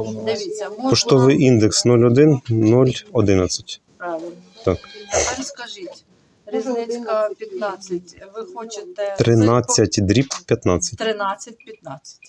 Дивіться, можна Поштовий індекс 01011. правильно. Так. Тепер скажіть, Різницька 15, ви хочете 13 дріб 15. 13-15.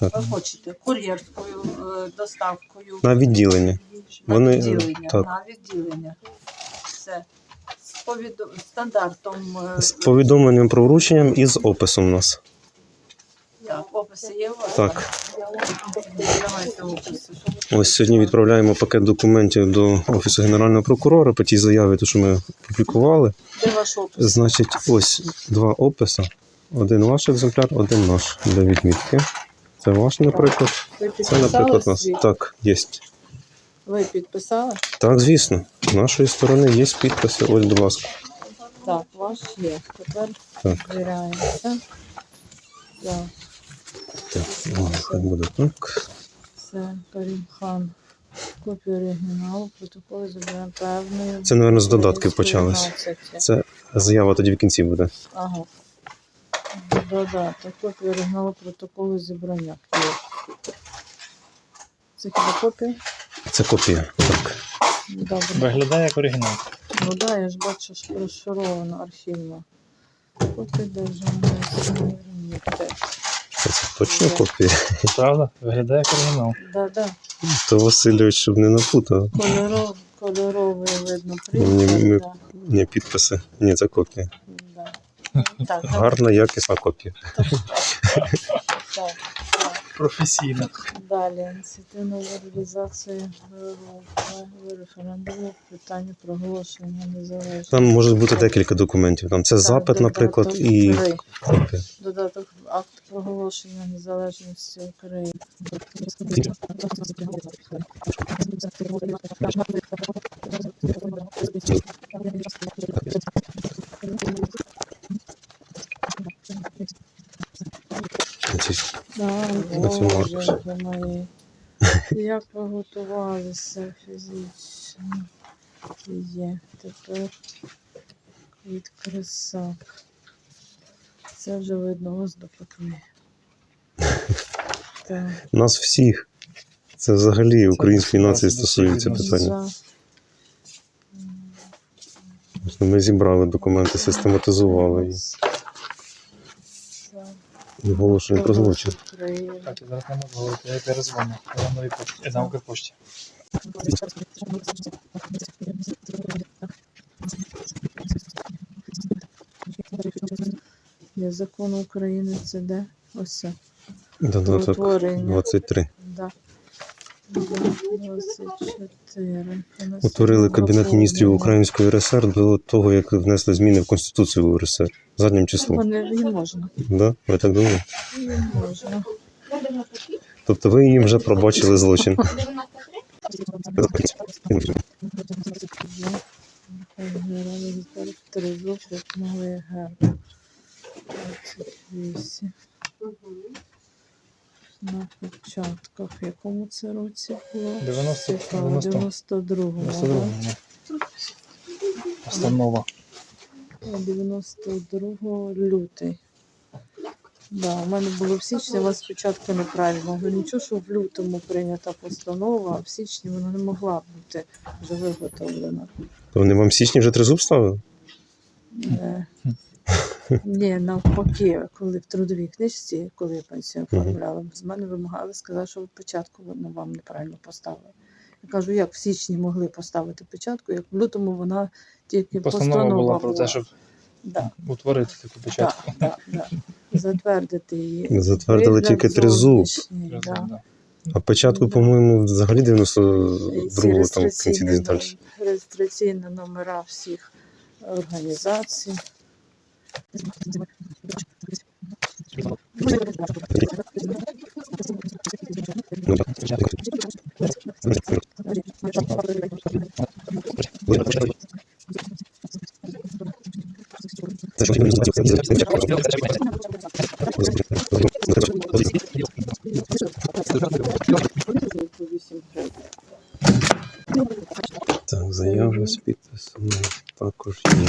Так. Ви хочете кур'єрською е, доставкою На відділення. на вони, е, відділення. так. На відділення. Все. З повідо... стандартом е, З повідомленням про врученням і з описом у нас. Так, описи є у вас? Так. Давайте описи. Ось сьогодні відправляємо пакет документів до Офісу Генерального прокурора по тій заяві, то, що ми публікували. Де ваш опис? Значить, ось два описи. Один ваш екземпляр, один наш для відмітки. Це ваш, наприклад. Ви Це, підписали наприклад, нас. свій? Так, є. Ви підписали? Так, звісно. З нашої сторони є підписи. Ось, будь ласка. Так, ваш є. Тепер Так. збираємося. Так, Так, о, хай буде так. це Карімхан. Копію оригіналу, протоколи забираємо певною. Це, мабуть, з додатків почалось. 13. Це заява тоді в кінці буде. Ага. Додаток. Копію оригіналу протоколу зібрання. Є. Це хіба копія? Це копія. Так. Добре. Виглядає як оригінал. Ну так, да, я ж бачу, що розшаровано архівно. Копія державної суверенітет. Це точно копія. Правда? Виглядає як оригінал. Да, да. То Васильович, щоб не напутав. Кольоров, кольоровий видно Ні, ні, ми- Да, Ні, підписи. Ні, це копія. да. Так, так, Гарна, якісна копія. так, так. Професійно. Далі ініціативна реалізація референдуму питання проголошення незалежності. Там може бути декілька документів. Там це Так, запит, наприклад, і копія. Додаток акт проголошення незалежності України. Аркуші. мої. Як ви готувалися фізично? Є тепер від крисак. Це вже видно ось допекли. Нас всіх. Це взагалі української нації стосується питання. Ми зібрали документи, систематизували їх. І про злочин. Так, я зараз не можу говорити, я перезвоню. Я на новій почті. Я на Укрпошті. Є закон України, це де? Ось це. Да, Да. так, 24. Утворили Кабінет міністрів Української РСР до того, як внесли зміни в Конституцію УРСР заднім числом. Їм можна. Да? Ви так думаєте? Можна. Тобто ви їм вже пробачили злочин. Є. Генеральний На початках. В якому це році було? 90, 92-го. 92 ні. Постанова. 92 лютий. Да, у мене було в січні, у вас спочатку неправильно. Ну нічого, що в лютому прийнята постанова, а в січні вона не могла бути вже виготовлена. То вони вам в січні вже тризуб ставили? Е, Ні, навпаки, коли в трудовій книжці, коли я пенсію оформляла, з мене вимагали сказати, що початку ну, вам неправильно поставили. Я кажу, як в січні могли поставити початку, як в лютому вона тільки Постанова постанова, була про те, щоб Да. утворити таку початку. Так, так, так. Затвердити її. Затвердили Вигляд тільки тризуб. да. Да. А початку, по-моєму, взагалі 92-го там в кінці десь далі. Реєстраційні номера всіх організацій. Так. По 8 гривень. Так, заява з підписом також є.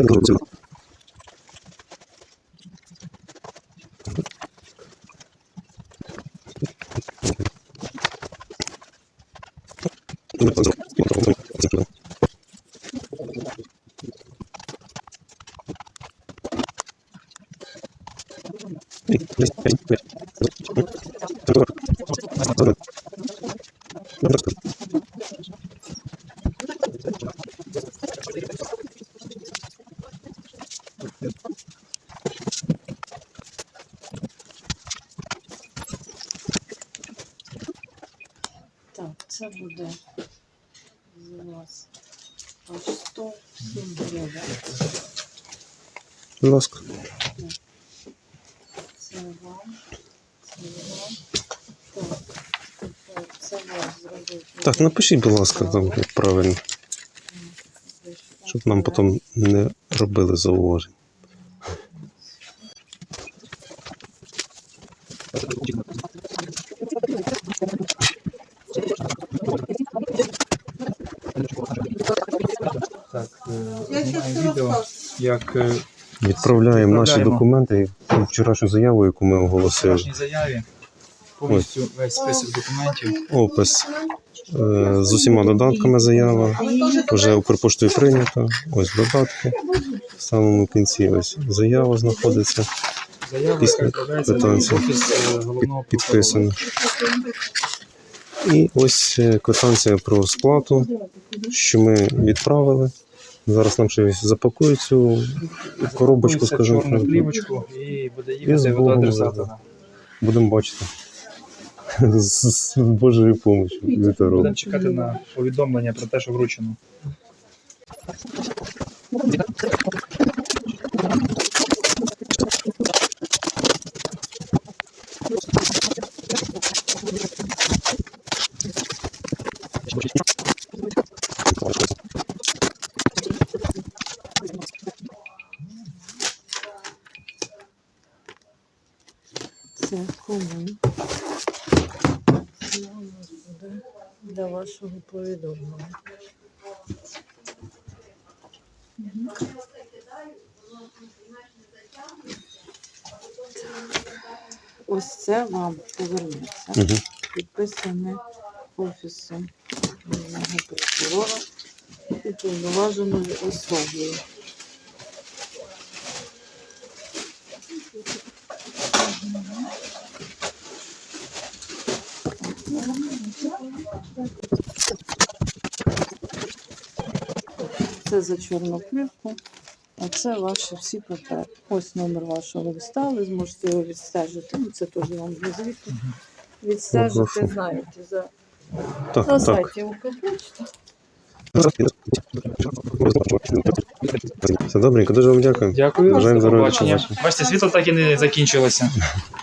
Так, це буде за вас аж 107 гривень. Будь ласка. Це вам, це вам. Так, тепер це вас зробити. Так, напишіть, будь ласка, там як правильно, щоб нам потім не робили зауважень. Відео, як е, Відправляємо наші Відправляємо. документи і вчорашню заяву, яку ми в оголосили. кожній заяві повністю весь список документів. Опис е, з усіма додатками заява. Вже Укрпоштою прийнято. Ось додатки. В самому кінці ось заява знаходиться. Заява, Після відправляється квитанції. офіс е, головного Під, прокурора. підписано. І ось е, квитанція про сплату, що ми відправили. Зараз нам щось запакують цю коробочку, скажімо чорну так. плівочку і буде їхати до адресата. Будемо бачити. З, з Божою допомогою. Будемо чекати на повідомлення про те, що вручено. Це кому? Це у нас буде для вашого повідомлення. Ось це вам повернеться. Угу. Підписане офісом головного прокурора і повноваженою особою. Це за чорну плівку, а це ваші всі папери. Ось номер вашого листа, ви зможете його відстежити. Ну, це теж вам для звіту. Відстежити, знаєте, за Так, на так. сайті Укрпочта. Все добренько, дуже вам дякую. Дякую. Бажаємо До здоров'я. Бачите, світло так і не закінчилося.